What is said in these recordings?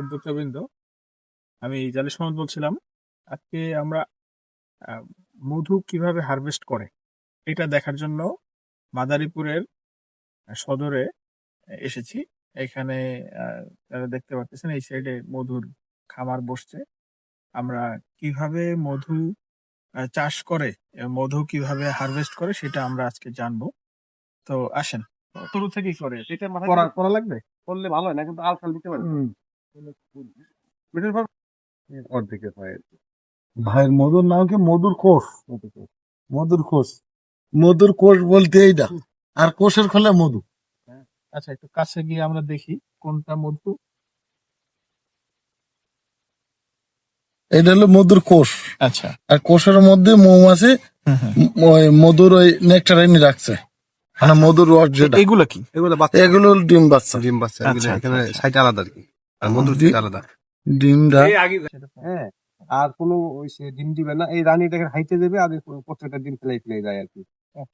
উদ্যোক্তাবৃন্দ আমি জালিস মোহাম্মদ বলছিলাম আজকে আমরা মধু কীভাবে হারভেস্ট করে এটা দেখার জন্য মাদারীপুরের সদরে এসেছি। এখানে যারা দেখতে পাচ্ছেন এই সাইডে মধুর খামার বসছে। আমরা কীভাবে মধু চাষ করে মধু কীভাবে হারভেস্ট করে সেটা আমরা আজকে জানব। তো আসেন শুরু থেকেই করে এটা মাথায় করা লাগবে? করলে ভালো হয় না কিন্তু আলকাল দিতে পারে ভাইয়ের মধুর নাম কি? মধুর কোষ। মধুর কোষ। মধুর কোষ বলতে এইটা। আর কোষের খোলে মধু। আচ্ছা একটু কাছে গিয়ে আমরা দেখি কোনটা মধু। এটা হলো মধুর কোষ। আচ্ছা। আর কোষের মধ্যে মৌমাছি ওই মধুর ওই নেকটারাইনি রাখছে। মানে মধুর রস যেটা। এগুলো কি? এগুলো এগুলো ডিম বাচ্চা। ডিম বাচ্চা আচ্ছা, এখানে আচ্ছা। সাইড আলাদা আর কি। আর থেকে আলাদা। ডিমটা হ্যাঁ আর কোনো ওই ডিম দিবে না। এই রানীটাকে হাইতে দেবে আর প্রত্যেকটা ডিম ফেলাই ফেলাই যায় আর কি।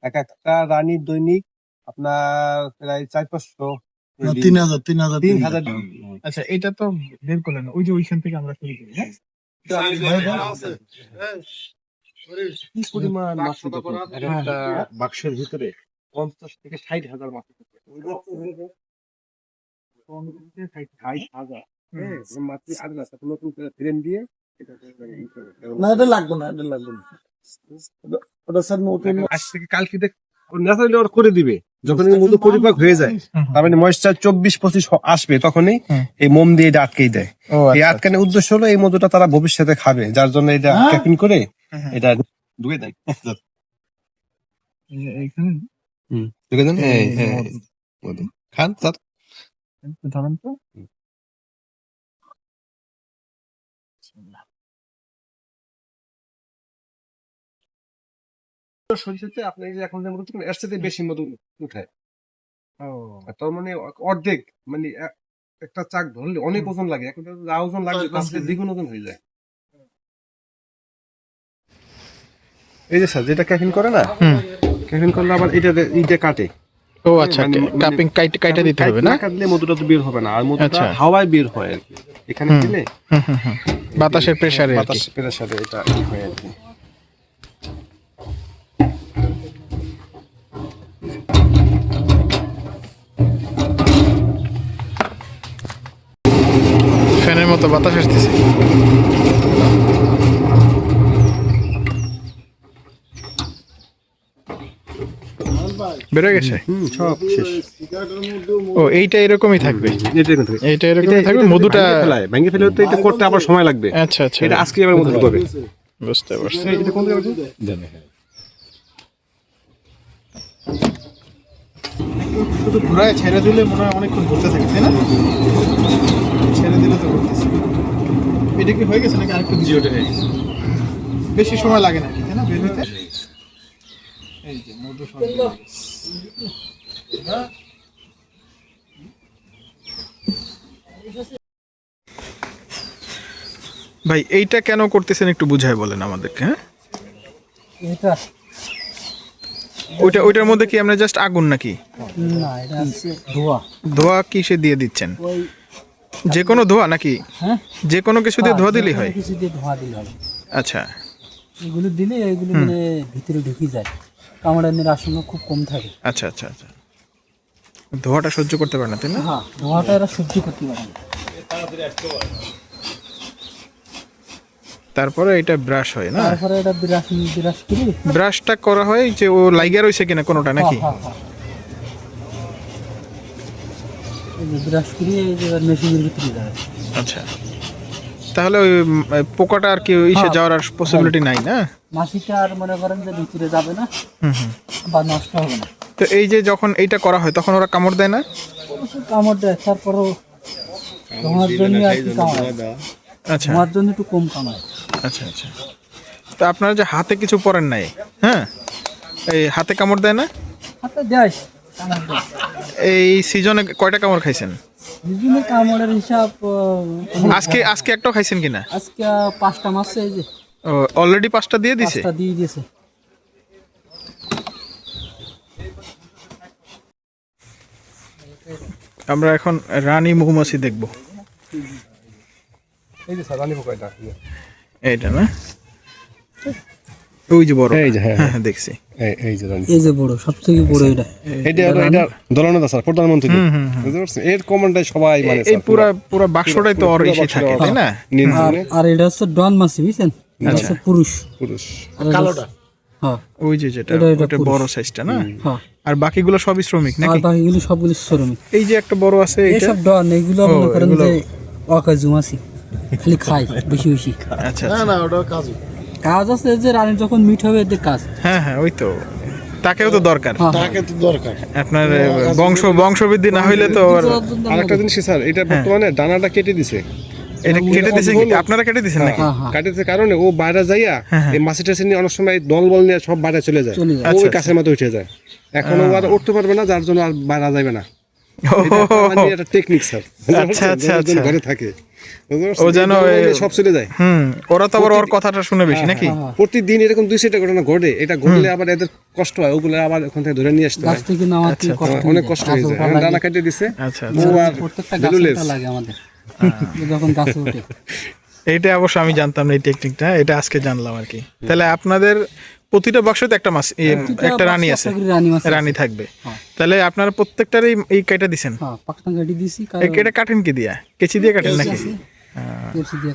এক একটা রানীর দৈনিক আপনার প্রায় চার পাঁচশো তিন হাজার তিন হাজার তিন হাজার আচ্ছা এটা তো বের করলেন ওই যে ওইখান থেকে আমরা শুরু করি হ্যাঁ? একটা বাক্সের ভিতরে পঞ্চাশ থেকে ষাট হাজার মাছ হতে পারে। ষাট হাজার হ্যাঁ, ওই মাছটি আগে না, এটা লাগবে না এটা লাগবে না ওটা- স্যার নতুন আজ থেকে কালকে দেখ ন্যাচারালি ওরা করে দিবে যখন এই মধু পরিপাক হয়ে যায় তার মানে ময়েশ্চার চব্বিশ পঁচিশ আসবে তখনই এই মোম দিয়ে এটা আটকেই দেয় এই আচ্ছা, আটকানোর উদ্দেশ্য হলো এই মধুটা তারা ভবিষ্যতে খাবে যার জন্য এটা হ্যাঁ? ক্যাপিং করে এটা ধুয়ে দেয় ধুয়ে দেন। খান স্যার একটু ধরেন তো। সরিষাতে আপনি যে এখন যে মধু এর সাথে বেশি মধু উঠায়। ও। তার মানে অর্ধেক মানে একটা চাক ধরলে অনেক ওজন লাগে। এখন যা ওজন তার দ্বিগুণ ওজন হয়ে যায়। এই যে স্যার যেটা ক্যাফিন করে না? হুম। ক্যাফিন করলে আবার এটা এইটা কাটে। ও আচ্ছা মানে- মানে- কাপিং কাইটে কাইটে দিতে হবে না? কাটলে মধুটা তো বের হবে না আর মধুটা আচ্ছা। হাওয়ায় বের হয় আর কি। এখানে দিলে। বাতাসের প্রেসারে আর কি। বাতাস প্রেসারে এটা হয় আর কি। ফ্যানের মতো বাতাস আসতেছে। বেরো গেছে? সব শেষ। ও এইটা এরকমই থাকবে? এটা এখান থেকে। এইটা এরকমই থাকবে? মধুটা ফেলায় ভেঙে ফেলে তো এটা করতে আবার সময় লাগবে। আচ্ছা আচ্ছা। এটা আজকে আবার মধু করবে। বুঝতে পারছি। এটা কোন জায়গায় শুধু ঘোরায় ছেড়ে দিলে মনে হয় অনেকক্ষণ ঘুরতে থাকে তাই না? ছেড়ে দিলে তো ঘুরতেছে এটা কি হয়ে গেছে নাকি আরেকটু হয়ে গেছে। বেশি সময় লাগে নাকি তাই না এই যে হয়ে। ভাই এইটা কেন করতেছেন একটু বুঝায় বলেন আমাদেরকে হ্যাঁ? এটা ওইটা ওইটার মধ্যে কি আমরা জাস্ট আগুন নাকি? না এটা হচ্ছে ধোয়া। ধোয়া কিসে দিয়ে দিচ্ছেন? ওই যে কোনো ধোয়া নাকি? হ্যাঁ। যে কোনো কিছু দিয়ে ধোয়া দিলেই হয়। কিছু দিয়ে ধোয়া দিলে হবে। আচ্ছা। এগুলো দিলে এগুলো মানে ভিতরে ঢুকে যায়। কামড়ানোর আশঙ্কা খুব কম থাকে। আচ্ছা আচ্ছা আচ্ছা। ধোয়াটা সহ্য করতে পারে না তাই না? হ্যাঁ ধোয়াটা এরা সহ্য করতে পারে না। তারপরে এটা ব্রাশ হয় না? তারপরে এটা বিরাশ বিরাশ করি ব্রাশটা করা হয় যে ও লাইগা রয়েছে কিনা কোনোটা নাকি? হ্যাঁ, হ্যাঁ, হ্যাঁ। এই যে করি এই যে মেশিনের ভিতরে যায় আচ্ছা। তাহলে ওই পোকাটা আর কি ইসে হ্যাঁ। যাওয়ার আর পসিবিলিটি নাই না? মাসিটা আর মনে করেন যে ভিতরে যাবে না হুম হুম। বা নষ্ট হবে না। তো এই যে যখন এইটা করা হয় তখন ওরা কামড় দেয় না? কামড় দেয় তারপরেও ধোঁয়ার জন্য আর কি কামড়ায় আচ্ছা। ধোঁয়ার জন্য একটু কম কামায় আচ্ছা আচ্ছা। তো আপনারা যে হাতে কিছু পরেন নাই হ্যাঁ? এই হাতে কামড় দেয় না? হাতে দেয় এই সিজনে কয়টা কামড় খাইছেন? বিভিন্ন কামড়ের হিসাব আজকে আজকে একটাও খাইছেন কিনা? আজকে পাঁচটা মাস এই যে অলরেডি পাঁচটা দিয়ে দিছে? পাঁচটা দিয়ে দিয়েছে। আমরা এখন রানী মৌমাছি দেখব। এই যে স্যার রানী পোকা এটা এইটা না? ওই যে বড়। এই যে, হ্যাঁ, হ্যাঁ। দেখছি। এই- যে রানী। এই যে বড় সব থেকে বড় এটা। এটা হলো এটা দলনেতা স্যার প্রধানমন্ত্রী। বুঝতে পারছেন? এর কমান্ডাই সবাই মানে এই পুরা পুরা বাক্সটাই তো ওর এসে থাকে তাই না? আর আর এটা হচ্ছে ডন মাছি বুঝছেন? হচ্ছে পুরুষ। পুরুষ। হচ্ছে- হ্যাঁ। ওই যে যেটা ওটা বড় সাইজটা না? হ্যাঁ। আর বাকিগুলো সবই শ্রমিক নাকি? বাকিগুলো সবগুলো শ্রমিক। এই যে একটা বড় আছে এটা এইসব ডন এগুলো মনে করেন যে অকাজু মাছি খালি খাই বেশি বেশি। আচ্ছা না না ওটা কাজু। কাজ আছে যে রানী যখন মিট হবে এতে কাজ। হ্যাঁ হ্যাঁ ওই তো। তাকেও তো দরকার। হ্যাঁ তাকে তো দরকার। আপনার বংশ বংশবৃদ্ধি না হইলে তো আর- আরেকটা জিনিস স্যার এটা বর্তমানে ডানাটা কেটে দিছে। এটা কেটে আপনারা কেটে দিয়েছেন নাকি? হ্যাঁ হ্যাঁ। কাটেছে কারণে ও বাইরে যাইয়া এই নিয়ে অনেক সময় দল বল নিয়ে সব বাইরে চলে যায়। চলে যায়। আচ্ছা, ওই কাছের মতো উঠে যায়। এখন ও আর উঠতে পারবে না যার জন্য আর বাইরে যাবে না। এটা টেকনিক স্যার। আচ্ছা, আচ্ছা, আচ্ছা। ঘরে থাকে। ও যেন সব চলে যায়। হুম ওরা তো আবার ওর কথাটা শুনে বেশি নাকি? হ্যাঁ, প্রতিদিন এরকম দুই সেটা ঘটনা ঘটে। এটা ঘটলে আবার এদের কষ্ট হয় ওগুলো আবার ওখান থেকে ধরে নিয়ে আসতে হয়। আচ্ছা, অনেক কষ্ট হয়ে যায়। গাছ এখন ওঠা ডানা লাগে। কেটে দিছে। আচ্ছা প্রত্যেকটা গাছ লাগে আমাদের। যখন গাছে ওঠে এইটা অবশ্য আমি জানতাম না এই টেকনিকটা এটা আজকে জানলাম আর কি। তাহলে আপনাদের প্রতিটা বাক্সতে একটা মাছ একটা রানী আছে রানী থাকবে। হ্যাঁ। তাহলে আপনারা প্রত্যেকটারই এই কেটে দিছেন? হ্যাঁ কেটে কাটেন কি দিয়া? কেচি দিয়ে কাটেন নাকি?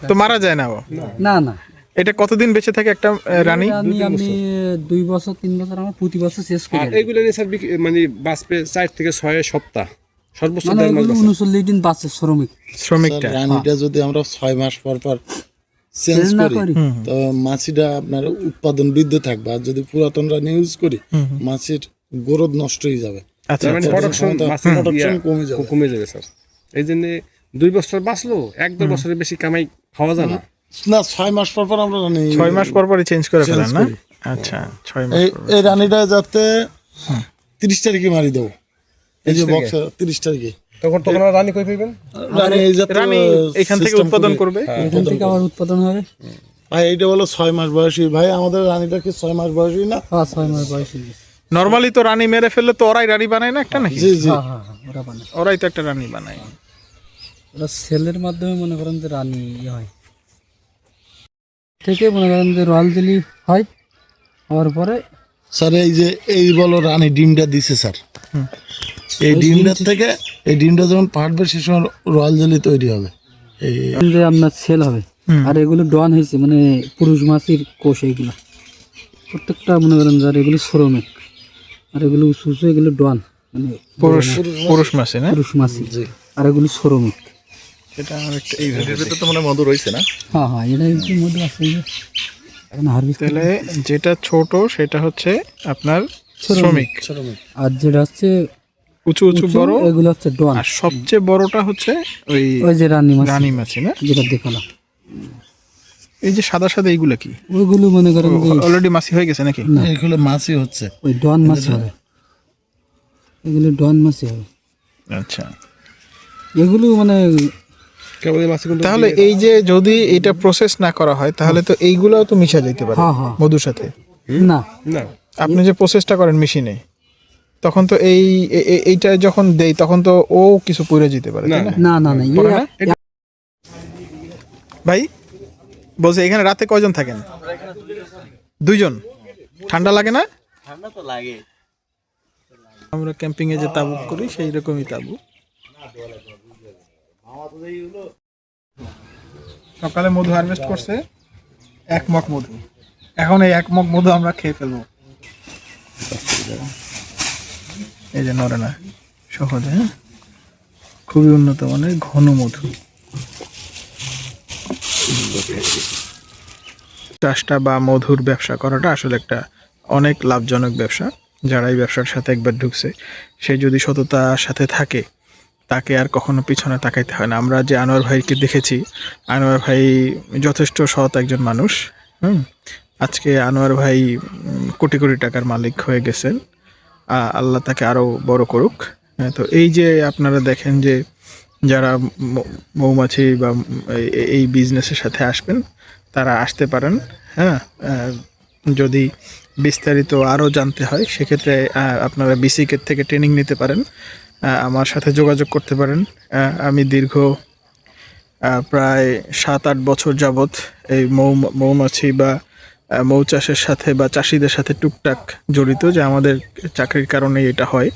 তো মারা যায় না ও? না না। এটা কতদিন বেঁচে থাকে একটা রানী রানী? আমি দুই বছর। তিন বছর আমার প্রতি বছর শেষ করে। এইগুলো নিয়ে স্যার মানে বাঁচবে চার থেকে ছয় সপ্তাহ। সর্বোচ্চ দেড় মাস বাঁচে। উনচল্লিশ দিন বাচ্চা শ্রমিক। শ্রমিকটা। রানীটা যদি আমরা ছয় মাস পর পর চেঞ্জ চেঞ্জ করি করি। তো মাছিটা আপনার উৎপাদন বৃদ্ধি থাকবে। আর যদি পুরাতন রানী ইউজ করি মাছির গ্রোথ নষ্ট হয়ে যাবে। আচ্ছা মানে আচ্ছা, প্রোডাকশন মাছের কমে যাবে। কমে যাবে স্যার। এই জন্য দুই বছর বাঁচলো এক দেড় বছরের বেশি কামাই খাওয়া যায় না। না ছয় মাস পর পর আমরা রানী ছয় মাস পর পরই চেঞ্জ করে ফেলেন না? আচ্ছা ছয় মাস। এই রানীটা যাতে তিরিশ তারিখে মারি দেবো। এই যে বক্স তিরিশ তারিখে। তখন তখন রানী কই পাইবেন? রানী এই রানী এখান থেকে উৎপাদন করবে। এখান থেকে আবার উৎপাদন হবে? ভাই এইটা বলো ছয় মাস বয়সী। ভাই আমাদের রানীটা কি ছয় মাস বয়সী না? হ্যাঁ ছয় মাস বয়স। হয়ে নর্মালি তো রানী মেরে ফেললে তো ওরাই রানী বানায় না একটা নাকি? জি জি। হ্যাঁ হ্যাঁ হ্যাঁ ওরা বানায়। ওরাই তো একটা রানী বানায়। ওরা সেলের মাধ্যমে মনে করেন যে রানী ইয়ে হয়। থেকে মনে করেন যে রয়্যাল জেলি হয় হওয়ার পরে স্যার এই যে এই বলো রানী ডিমটা দিছে স্যার। এই ডিমটার থেকে এই ডিমটা যখন পাটবে সে সময় রয়্যাল জেলি তৈরি হবে। এই আপনার সেল হবে। আর এগুলো ডন হয়েছে মানে পুরুষ মাছির কোষ এইগুলো প্রত্যেকটা মনে করেন যার এগুলো শ্রমিক। আর এগুলো উঁচু উঁচু এগুলো ডন মানে পুরুষ পুরুষ মাসে না? পুরুষ মাছি আর এগুলো শ্রমিক। এটা অনেকটা এইভাবে তো মনে মধু রয়েছে না? হ্যাঁ হ্যাঁ এটা একটু আছে যে। এখন হারভেস্ট তাহলে যেটা ছোট সেটা হচ্ছে আপনার শ্রমিক। আর যেটা হচ্ছে উঁচু উঁচু বড়। এগুলো হচ্ছে ডন আর সবচেয়ে বড়টা হচ্ছে ওই ওই যে রানী মাছ। রানী মাছি না? যেটা দেখালাম। এই যে সাদা সাদা এইগুলা কি? ওইগুলো মনে করেন যে অলরেডি মাছি হয়ে গেছে নাকি? এইগুলো মাছই হচ্ছে। ওই ডন মাছ হবে। এগুলো ডন মাছই হবে। আচ্ছা। এগুলো মানে এই তাহলে এই যে যদি এটা প্রসেস না করা হয় তাহলে তো এইগুলাও তো মিশা যেতে পারে হ্যাঁ হ্যাঁ। মধুর সাথে। না। না। আপনি যে প্রসেসটা করেন মেশিনে তখন তো এই এইটা যখন দেই তখন তো ও কিছু পড়ে যেতে পারে না না? না। না ইয়ে না? ভাই বলছে এখানে রাতে কয়জন থাকেন? দুইজন? ঠান্ডা লাগে না? ঠান্ডা তো লাগে। আমরা ক্যাম্পিং এ যে তাবু করি সেই রকমই তাবু। সকালে মধু হারভেস্ট করছে এক মগ মধু। এখন এই এক মগ মধু আমরা খেয়ে ফেলব। এই যে নরে না সহজে হ্যাঁ? খুবই উন্নত মানের ঘন মধু। চাষটা বা মধুর ব্যবসা করাটা আসলে একটা অনেক লাভজনক ব্যবসা। যারা এই ব্যবসার সাথে একবার ঢুকছে, সে যদি সততার সাথে থাকে, তাকে আর কখনো পিছনে তাকাইতে হয় না। আমরা যে আনোয়ার ভাইকে দেখেছি, আনোয়ার ভাই যথেষ্ট সৎ একজন মানুষ, হুম? আজকে আনোয়ার ভাই কোটি কোটি টাকার মালিক হয়ে গেছেন। আল্লাহ তাকে আরও বড় করুক। হ্যাঁ, তো এই যে আপনারা দেখেন যে যারা মৌমাছি বা এই- বিজনেসের সাথে আসবেন তারা আসতে পারেন। হ্যাঁ যদি বিস্তারিত আরও জানতে হয় সেক্ষেত্রে আপনারা বিসিকের থেকে ট্রেনিং নিতে পারেন। আমার সাথে যোগাযোগ করতে পারেন। আমি দীর্ঘ প্রায় সাত আট বছর যাবত এই মৌ মৌমাছি বা মৌ চাষের সাথে বা চাষিদের সাথে টুকটাক জড়িত যে আমাদের চাকরির কারণে এটা হয়।